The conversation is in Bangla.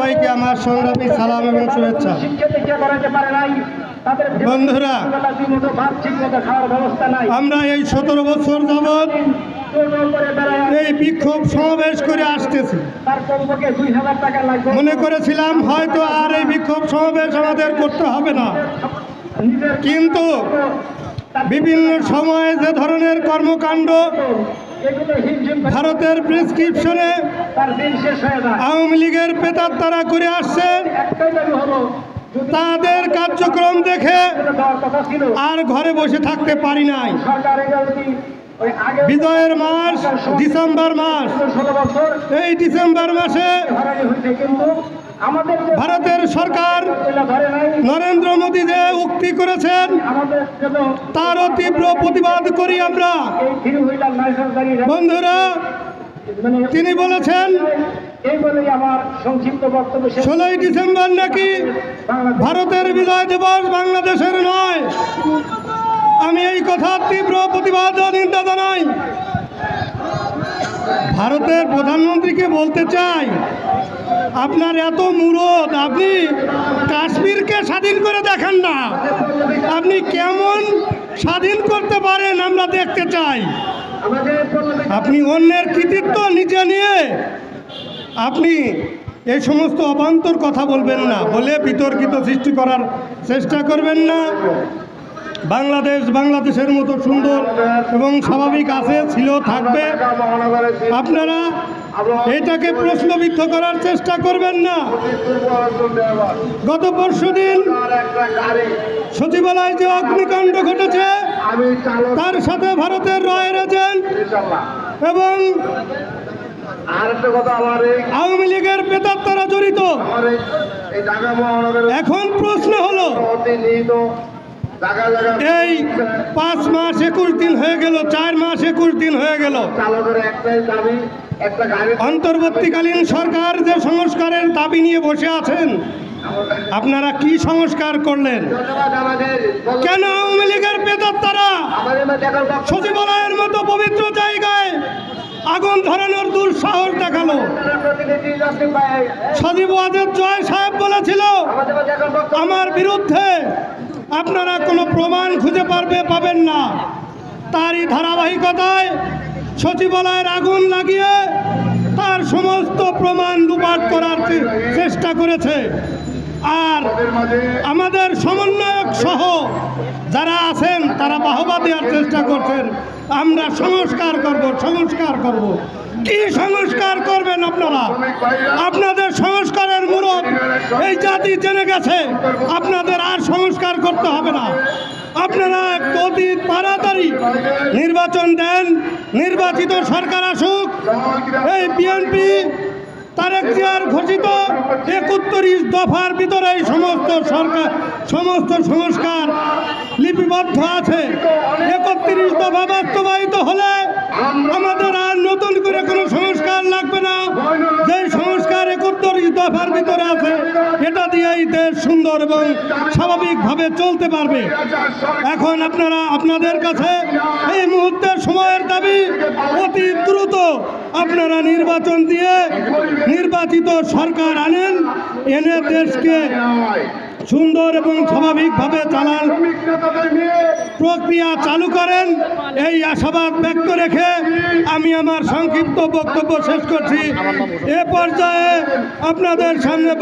সবাইকে আমার সংগ্রামী সালাম এবং শুভেচ্ছা। বন্ধুরা, আমরা এই সতেরো বছর যাবৎ এই বিক্ষোভ সমাবেশ করে আসতেছি। মনে করেছিলাম হয়তো আর এই বিক্ষোভ সমাবেশ আমাদের করতে হবে না। কিন্তু বিভিন্ন সময়ে যে ধরনের কর্মকাণ্ড ভারতের প্রেসক্রিপশনে আওয়ামী লীগের পেতার তারা করে যদি তাদের কার্যক্রম দেখে আর ঘরে বসে থাকতে পারি নাই। বিজয়ের মাস, ডিসেম্বর মাস। এই ডিসেম্বর মাসে ভারতের সরকার নরেন্দ্র মোদী যে উক্তি করেছেন, তারও তীব্র প্রতিবাদ করি আমরা। বন্ধুরা, তিনি বলেছেন, ষোলোই ডিসেম্বর নাকি ভারতের বিজয় দিবস বাংলাদেশের নয়। আমি এই কথা তীব্র প্রতিবাদ জানাই। ভারতের প্রধানমন্ত্রীকে বলতে চাই, আপনার এত মুরদ, আপনি কাশ্মীরকে স্বাধীন করে দেখেন না। আপনি কেমন স্বাধীন করতে পারেন আমরা দেখতে চাই। আপনি অন্যের কৃতিত্ব নিজে নিয়ে আপনি এই সমস্ত অবান্তর কথা বলবেন না, বলে বিতর্কিত সৃষ্টি করার চেষ্টা করবেন না। বাংলাদেশ বাংলাদেশের মতো সুন্দর এবং স্বাভাবিক আছে, ছিল, থাকবে। আপনারা এটাকে প্রশ্নবিদ্ধ করার চেষ্টা করবেন না। গত পরশু দিন সচিবালয়ে যে অগ্নিকাণ্ড ঘটেছে, তার সাথে ভারতের রয়ের এজেন্ট এবং আওয়ামী লীগের পেতার তারা জড়িত। এখন প্রশ্ন হলো এই পাঁচ মাস একুশ দিন হয়ে গেল চার মাস একুশ দিন হয়ে গেল। অন্তর্বর্তীকালীন সরকার যে সংস্কারের দাবি নিয়ে বসে আছেন আপনারা কি সংস্কার করলেন? কেন আওয়ামী লীগের পেতার তারা আমাদের মধ্যে এখন বক্তব্য সচিবালয়ের মতো পবিত্র জায়গায় আগুন ধরানোর দুঃসাহস দেখাল। সজীব ওয়াজেদ জয় সাহেব বলেছিল আমার বিরুদ্ধে আপনারা কোনো প্রমাণ খুঁজে পারবে, পাবেন না। তারই ধারাবাহিকতায় সচিবালয়ের আগুন লাগিয়ে তার সমস্ত প্রমাণ লুপাট করার চেষ্টা করেছে। আর আমাদের সমন্বয়ক সহ যারা আছেন, তারা বাহবা দেওয়ার চেষ্টা করছেন। আমরা সংস্কার করব সংস্কার করব। কি সংস্কার করবেন আপনারা? আপনাদের সংস্কারের মূরত এই জাতি জেনে গেছে, আপনাদের আর সংস্কার করতে হবে না। আপনারা অতি তাড়াতাড়ি নির্বাচন দেন, নির্বাচিত সরকার আসুক। এই বিএনপি তারেক জিয়ার ঘোষিত একত্রিশ দফার ভিতরে সমস্ত সরকার, সমস্ত সংস্কার লিপিবদ্ধ আছে। একত্রিশ দফা বাস্তবায়িত স্বাভাবিকভাবে চলতে পারবে। এখন আপনারা আপনাদের কাছে এই মুহূর্তের সময়ের দাবি, অতি দ্রুত আপনারা নির্বাচন দিয়ে নির্বাচিত সরকার আনেন, এনে দেশকে সুন্দর এবং স্বাভাবিকভাবে চালান প্রক্রিয়া চালু করেন। এই আশাবাদ ব্যক্ত রেখে আমি আমার সংক্ষিপ্ত বক্তব্য শেষ করছি। এ পর্যায়ে আপনাদের সামনে